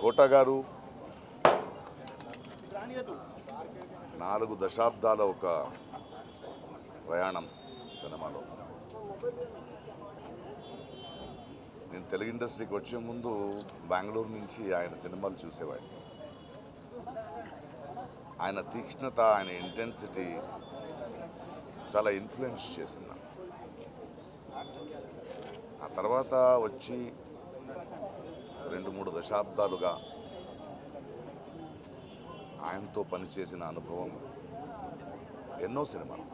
కోట గారు నాలుగు దశాబ్దాల ఒక ప్రయాణం సినిమాలో. నేను తెలుగు ఇండస్ట్రీకి వచ్చే ముందు బెంగళూరు నుంచి ఆయన సినిమాలు చూసేవాడిని. ఆయన తీక్ష్ణత ఆయన ఇంటెన్సిటీ చాలా ఇన్ఫ్లుయెన్స్ చేసింది ఆ తర్వాత వచ్చి రెండు మూడు దశాబ్దాలుగా ఆయనతో పనిచేసిన అనుభవం ఎన్నో సినిమాలు.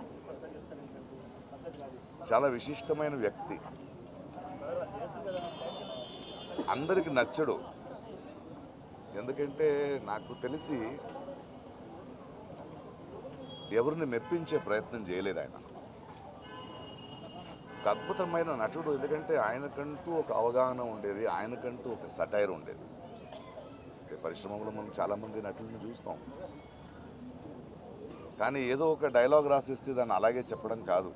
చాలా విశిష్టమైన వ్యక్తి. అందరికి నచ్చడు. ఎందుకంటే నాకు తెలిసి ఎవరిని మెప్పించే ప్రయత్నం చేయలేదు ఆయన. ఒక అద్భుతమైన నటుడు ఎందుకంటే ఆయనకంటూ ఒక అవగాహన ఉండేది ఆయనకంటూ ఒక సటైర్ ఉండేది. ఈ పరిశ్రమలో మనం చాలామంది నటులను చూస్తాం. కానీ ఏదో ఒక డైలాగ్ రాసిస్తే దాన్ని అలాగే చెప్పడం కాదు.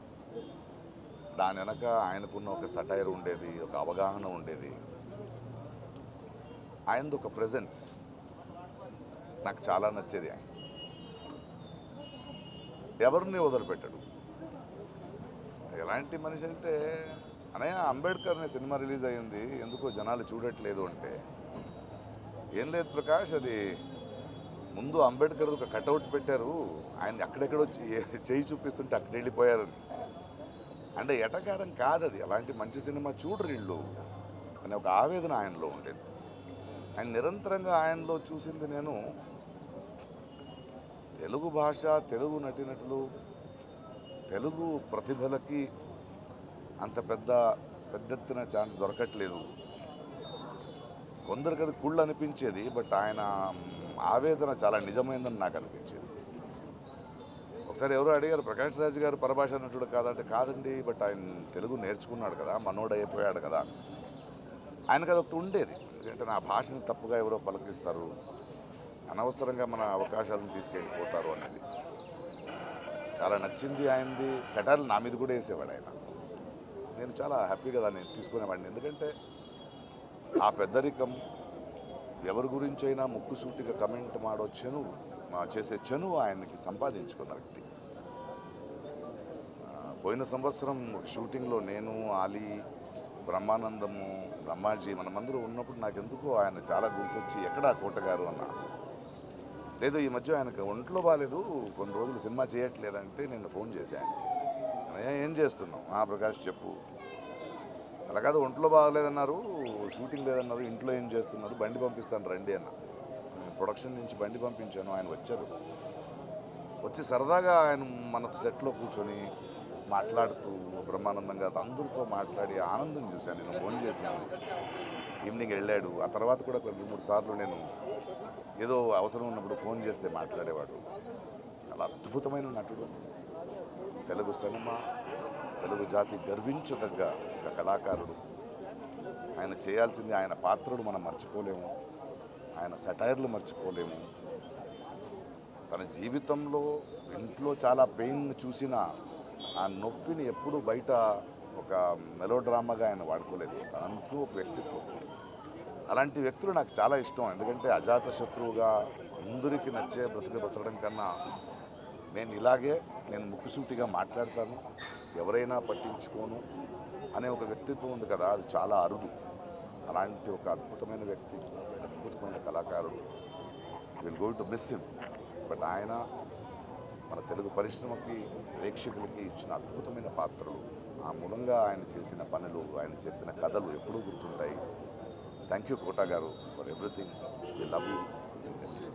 దాని వెనక ఆయనకున్న ఒక సటైర్ ఉండేది ఒక అవగాహన ఉండేది. ఆయనది ఒక ప్రజెన్స్. నాకు చాలా నచ్చేది ఆయన. ఎవరిని వదిలిపెట్టాడు. ఎలాంటి మనిషి అంటే అనయ్య అంబేద్కర్ అనే సినిమా రిలీజ్ అయ్యింది ఎందుకో జనాలు చూడట్లేదు అంటే. ఏం లేదు ప్రకాష్ అది ముందు అంబేద్కర్ ఒక కటౌట్ పెట్టారు. ఆయన అక్కడెక్కడో చేయి చూపిస్తుంటే అక్కడ వెళ్ళిపోయారని. అంటే ఎటకారం కాదు అది అలాంటి మంచి సినిమా చూడరు ఇళ్ళు అనే ఒక ఆవేదన ఆయనలో ఉండేది. ఆయన నిరంతరంగా ఆయనలో చూసింది నేను తెలుగు భాష తెలుగు నటినటులు తెలుగు ప్రతిభలకి అంత పెద్ద పెద్ద ఎత్తున ఛాన్స్ దొరకట్లేదు. కొందరికి అది కుళ్ళు అనిపించేది బట్ ఆయన ఆవేదన చాలా నిజమైందని నాకు అనిపించేది. ఒకసారి ఎవరో అడిగారు ప్రకాష్ రాజ్ గారు పరభాష నటుడు కాదంటే కాదండి బట్ ఆయన తెలుగు నేర్చుకున్నాడు కదా మనోడు అయిపోయాడు కదా. ఆయనకు అది ఒకటి ఉండేది. ఎందుకంటే నా భాషని తప్పుగా ఎవరో పలకరిస్తారు. అనవసరంగా మన అవకాశాలను తీసుకెళ్ళిపోతారు అనేది. చాలా నచ్చింది ఆయనది. సెటార్లు నా మీద కూడా వేసేవాడు ఆయన. నేను చాలా హ్యాపీగా దాన్ని తీసుకునేవాడిని. ఎందుకంటే ఆ పెద్దరికం ఎవరి గురించి అయినా ముక్కు సూటిగా కమెంట్ మాడో చనువు మా చేసే చెను ఆయనకి సంపాదించుకున్న వ్యక్తి. పోయిన సంవత్సరం షూటింగ్లో నేను ఆలీ బ్రహ్మానందము బ్రహ్మాజీ మనమందరూ ఉన్నప్పుడు నాకెందుకో ఆయన చాలా గుర్తొచ్చి ఎక్కడా కోటగారు అన్న లేదు ఈ మధ్య ఆయనకు ఒంట్లో బాగాలేదు కొన్ని రోజులు సినిమా చేయట్లేదంటే నేను ఫోన్ చేశాను ఏం చేస్తున్నావు? ఆ ప్రకాష్ చెప్పు. అలా కాదు ఒంట్లో బాగలేదన్నారు షూటింగ్ లేదన్నారు ఇంట్లో ఏం చేస్తున్నారు బండి పంపిస్తాను రండి అన్న. ప్రొడక్షన్ నుంచి బండి పంపించాను ఆయన వచ్చారు. వచ్చి సరదాగా ఆయన మన సెట్లో కూర్చొని మాట్లాడుతూ బ్రహ్మానందంగా అందరితో మాట్లాడి ఆనందం చూశాను నేను ఫోన్ చేశాను. ఈవినింగ్ వెళ్ళాడు. ఆ తర్వాత కూడా కొన్ని మూడు సార్లు నేను ఏదో అవసరం ఉన్నప్పుడు ఫోన్ చేస్తే మాట్లాడేవాడు. చాలా అద్భుతమైన నటుడు. తెలుగు సినిమా తెలుగు జాతి గర్వించదగ్గ ఒక కళాకారుడు. ఆయన చేయాల్సింది ఆయన పాత్రలు మనం మర్చిపోలేము. ఆయన సెటైర్లు మర్చిపోలేము. తన జీవితంలో ఇంట్లో చాలా పెయిన్ చూసిన ఆ నొప్పిని ఎప్పుడూ బయట ఒక మెలో డ్రామాగా ఆయన వాడుకోలేదు. తనంటూ ఒక వ్యక్తిత్వం. అలాంటి వ్యక్తులు నాకు చాలా ఇష్టం. ఎందుకంటే అజాత శత్రువుగా అందరికీ నచ్చే బ్రతుకు బ్రతకడం కన్నా నేను ఇలాగే నేను ముక్కుసూటిగా మాట్లాడతాను ఎవరైనా పట్టించుకోను అనే ఒక వ్యక్తిత్వం ఉంది కదా అది చాలా అరుదు. అలాంటి ఒక అద్భుతమైన వ్యక్తి అద్భుతమైన కళాకారుడు. Will going to miss him but ఆయన మన తెలుగు పరిశ్రమకి ప్రేక్షకులకి ఇచ్చిన అద్భుతమైన పాత్రలు. ఆ మూలంగా ఆయన చేసిన పనులు ఆయన చెప్పిన కథలు ఎప్పుడూ గుర్తుంటాయి. Thank you Kota garu for everything we love you miss you